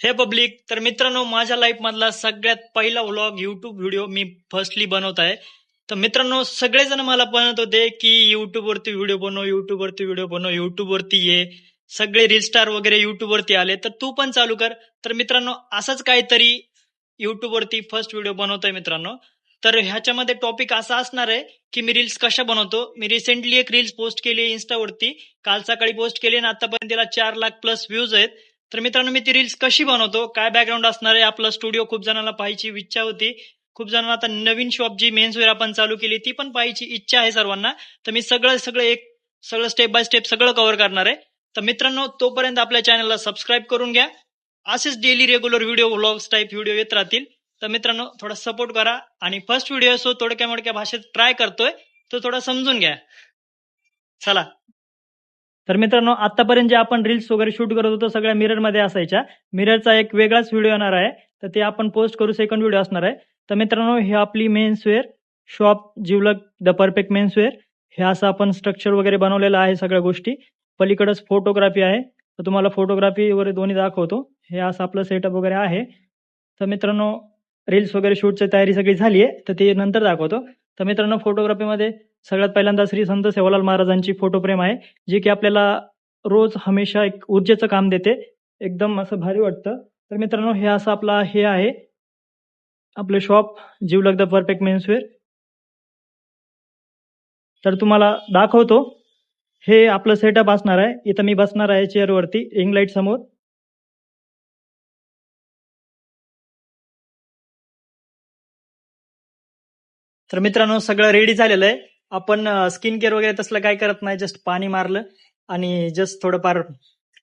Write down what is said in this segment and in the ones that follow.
हे पब्लिक तर मित्रांनो माझ्या लाईफ मधला सगळ्यात पहिला व्लॉग युट्यूब व्हिडिओ मी फर्स्टली बनवत आहे. तर मित्रांनो सगळेजण मला बनवत होते की यूट्यूबवरती व्हिडिओ बनव यूट्यूबवरती व्हिडिओ बनव यूट्यूबवरती ये. सगळे रील स्टार वगैरे यूट्यूबवरती आले तर तू पण चालू कर. तर मित्रांनो असंच काहीतरी यूट्यूबवरती फर्स्ट व्हिडिओ बनवतोय मित्रांनो. तर ह्याच्यामध्ये टॉपिक असा असणार आहे की मी रील्स कशा बनवतो? मी रिसेंटली एक रील्स पोस्ट केली इन्स्टावरती काल सकाळी पोस्ट केली आणि आतापर्यंत तिला चार लाख प्लस व्ह्यूज आहेत. तर मित्रांनो मी ती रील्स कशी बनवतो काय बॅकग्राऊंड असणार आहे आपला स्टुडिओ खूप जणांना पाहायची इच्छा होती. खूप जणांना आता नवीन शॉप जी मेन्सवेअर आपण चालू केली ती पण पाहायची इच्छा आहे सर्वांना. तर मी सगळं सगळं एक सगळं स्टेप बाय स्टेप सगळं कव्हर करणार आहे. तर मित्रांनो तोपर्यंत आपल्या चॅनलला सबस्क्राईब करून घ्या. असेच daily regular video vlogs type video येत राहतील. तर मित्रांनो थोडा सपोर्ट करा आणि फर्स्ट व्हिडिओ असो थोडक्या मोडक्या भाषेत ट्राय करतोय तो थोडा समजून घ्या. चला. तर मित्रांनो आतापर्यंत जे आपण रील्स वगैरे शूट करत होतो सगळ्या मिररमध्ये असायच्या. मिररचा एक वेगळाच व्हिडिओ येणार आहे. तर ते आपण पोस्ट करू सेकंड व्हिडिओ असणार आहे. तर मित्रांनो हे आपली menswear shop Jivalak the perfect menswear हे असं आपण स्ट्रक्चर वगैरे बनवलेलं आहे सगळ्या गोष्टी. पलीकडच फोटोग्राफी आहे. तर तुम्हाला फोटोग्राफी वगैरे दोन्ही दाखवतो. हे असं आपलं सेटअप वगैरे आहे. तर मित्रांनो रील्स वगैरे शूटची तयारी सगळी झाली आहे तर ते नंतर दाखवतो. तर मित्रांनो फोटोग्राफीमध्ये सगळ्यात पहिल्यांदा श्री संत सेवालाल महाराजांची फोटो फ्रेम आहे जी की आपल्याला रोज हमेशा एक ऊर्जेचं काम देते. एकदम असं भारी वाटतं. तर मित्रांनो हे असं आपला हे आहे. आपलं shop Jivalak the perfect menswear तर तुम्हाला दाखवतो. हे आपलं सेटअप असणार आहे. इथं मी बसणार आहे चेअरवरती रिंग लाइट समोर. तर मित्रांनो सगळं रेडी झालेलं आहे. आपण स्किन केअर वगैरे तसलं काय करत नाही जस्ट पाणी मारलं आणि जस्ट थोडंफार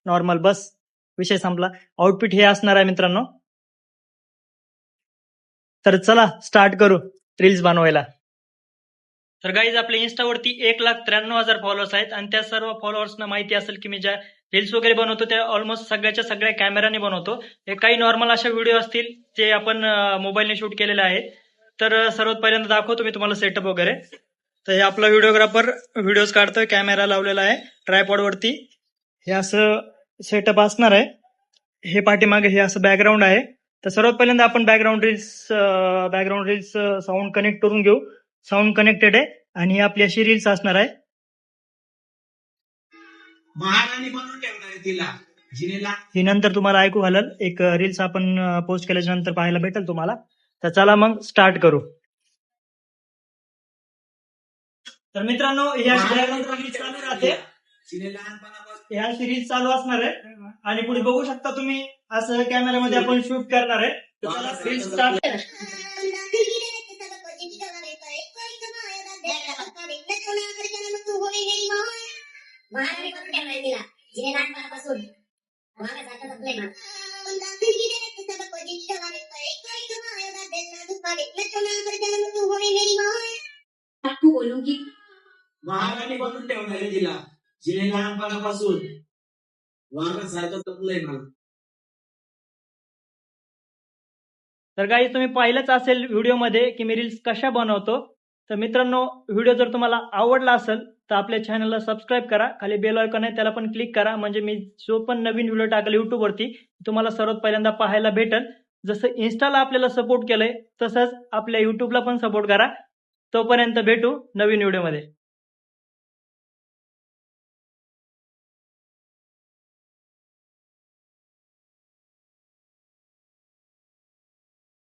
नॉर्मल बस. विषय संपला. आउटफिट हे असणार आहे मित्रांनो. तर चला स्टार्ट करू. रील्स बनवायला. तर गाईज आपल्या इन्स्टावरती एक लाख त्र्याण्णव हजार फॉलोअर्स आहेत आणि त्या सर्व फॉलोअर्सना माहिती असेल की मी ज्या रील्स वगैरे बनवतो त्या ऑलमोस्ट सगळ्याच्या सगळ्या कॅमेराने बनवतो. हे काही नॉर्मल अशा व्हिडिओ असतील जे आपण मोबाईलने शूट केलेले आहेत तर सर्वात पहिल्यांदा दाखवतो मी तुम्हाला सेटअप वगैरे. तर हे आपला व्हिडिओग्राफर व्हिडिओज काढतोय कॅमेरा लावलेला आहे ट्रायपॉड वरती. हे असं सेटअप असणार आहे. हे पाठीमागे हे असं बॅकग्राऊंड आहे. तर सर्वात पहिल्यांदा आपण background reels background reels sound connect करून घेऊ. साऊंड कनेक्टेड आहे आणि ही आपली अशी रील्स असणार आहे. महाराणी ठेवणार आहे तिला. ही नंतर तुम्हाला ऐकू घालल. एक रील्स आपण पोस्ट केल्याच्यानंतर पाहायला भेटेल तुम्हाला. तर चला मग स्टार्ट करू. तर मित्रांनो या रील्स चालू राहते. ह्या सिरीज चालू असणार आहे. आणि पुढे बघू शकता तुम्ही असं कॅमेरामध्ये आपण शूट करणार आहे. तर चला स्टार्ट जिने लहानपणापासून. तू बोलू की महाराणी बनून ठेवणार आहे तिला. जिने लहानपणापासून. वाघासारखं जपलंय मला. तर काही तुम्ही पाहिलंच असेल व्हिडिओमध्ये की मी रील्स कशा बनवतो. तर मित्रांनो व्हिडिओ जर तुम्हाला आवडला असेल तर आपल्या चॅनलला सबस्क्राईब करा. खाली बेल आयकॉन आहे त्याला पण क्लिक करा. म्हणजे मी जो पण नवीन व्हिडिओ टाकेल युट्यूबवरती तुम्हाला सर्वात पहिल्यांदा पाहायला भेटेल. जसं इन्स्टाला आपल्याला सपोर्ट केलंय तसंच आपल्या युट्यूबला पण सपोर्ट करा. तोपर्यंत भेटू नवीन व्हिडिओमध्ये